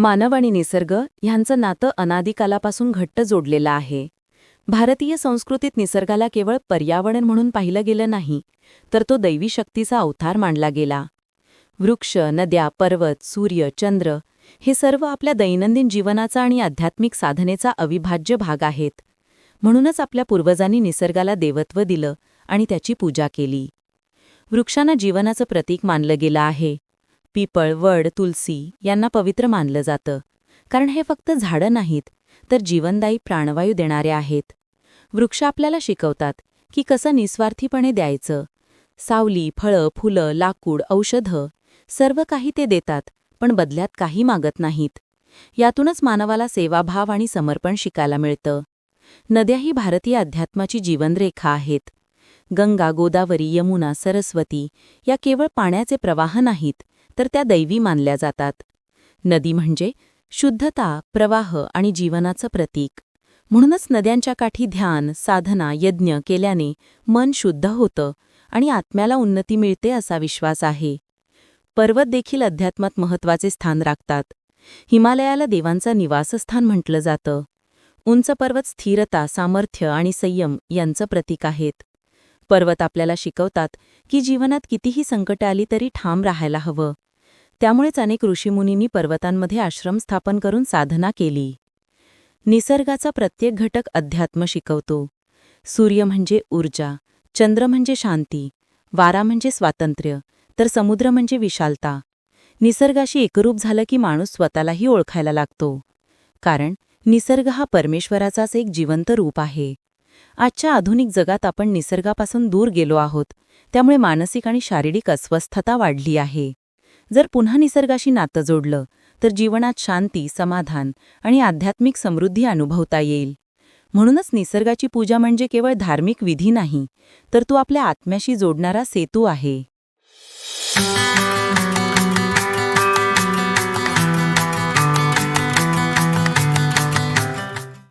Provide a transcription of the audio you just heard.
मानव आणि निसर्ग ह्यांचं नातं अनादिकालापासून घट्ट जोडलेलं आहे. भारतीय संस्कृतीत निसर्गाला केवळ पर्यावरण म्हणून पाहिलं गेलं नाही तर तो दैवी शक्तीचा अवतार मानला गेला. वृक्ष नद्या पर्वत सूर्य चंद्र हे सर्व आपल्या दैनंदिन जीवनाचा आणि आध्यात्मिक साधनेचा अविभाज्य भाग आहेत. म्हणूनच आपल्या पूर्वजांनी निसर्गाला देवत्व दिलं आणि त्याची पूजा केली. वृक्षांना जीवनाचं प्रतीक मानलं गेलं आहे. पिपळ वड तुलसी यांना पवित्र मानलं जातं. कारण हे फक्त झाडं नाहीत तर जीवनदायी प्राणवायू देणारे आहेत. वृक्ष आपल्याला शिकवतात की कसं निस्वार्थीपणे द्यायचं. सावली फळं फुलं लाकूड औषधं सर्व काही ते देतात पण बदल्यात काही मागत नाहीत. यातूनच मानवाला सेवाभाव आणि समर्पण शिकायला मिळतं. नद्या ही भारतीय अध्यात्माची जीवनरेखा आहेत. गंगा गोदावरी यमुना सरस्वती या केवळ पाण्याचे प्रवाह नाहीत तर त्या दैवी मानल्या जातात. नदी म्हणजे शुद्धता प्रवाह आणि जीवनाचं प्रतीक. म्हणूनच नद्यांच्या काठी ध्यान साधना यज्ञ केल्याने मन शुद्ध होतं आणि आत्म्याला उन्नती मिळते असा विश्वास आहे. पर्वत देखील अध्यात्मात महत्त्वाचे स्थान राखतात. हिमालयाला देवांचं निवासस्थान म्हटलं जातं. उंच पर्वत स्थिरता सामर्थ्य आणि संयम यांचं प्रतीक आहेत. पर्वत आपल्याला शिकवतात की जीवनात कितीही संकट आली तरी ठाम राहायला हवं. त्यामुळेच अनेक ऋषीमुनींनी पर्वतांमध्ये आश्रम स्थापन करून साधना केली. निसर्गाचा प्रत्येक घटक अध्यात्म शिकवतो. सूर्य म्हणजे ऊर्जा चंद्र म्हणजे शांती वारा म्हणजे स्वातंत्र्य तर समुद्र म्हणजे विशालता. निसर्गाशी एकरूप झालं की माणूस स्वतःलाही ओळखायला लागतो. कारण निसर्ग हा परमेश्वराचाच एक जिवंत रूप आहे. आजच्या आधुनिक जगात आपण निसर्गापासून दूर गेलो आहोत. त्यामुळे मानसिक आणि शारीरिक अस्वस्थता वाढली आहे. जर पुन्हा निसर्गाशी नातं जोडलं तर जीवनात शांती समाधान आणि आध्यात्मिक समृद्धी अनुभवता येईल. म्हणूनच निसर्गाची पूजा म्हणजे केवळ धार्मिक विधी नाही तर तो आपल्या आत्म्याशी जोडणारा सेतू आहे.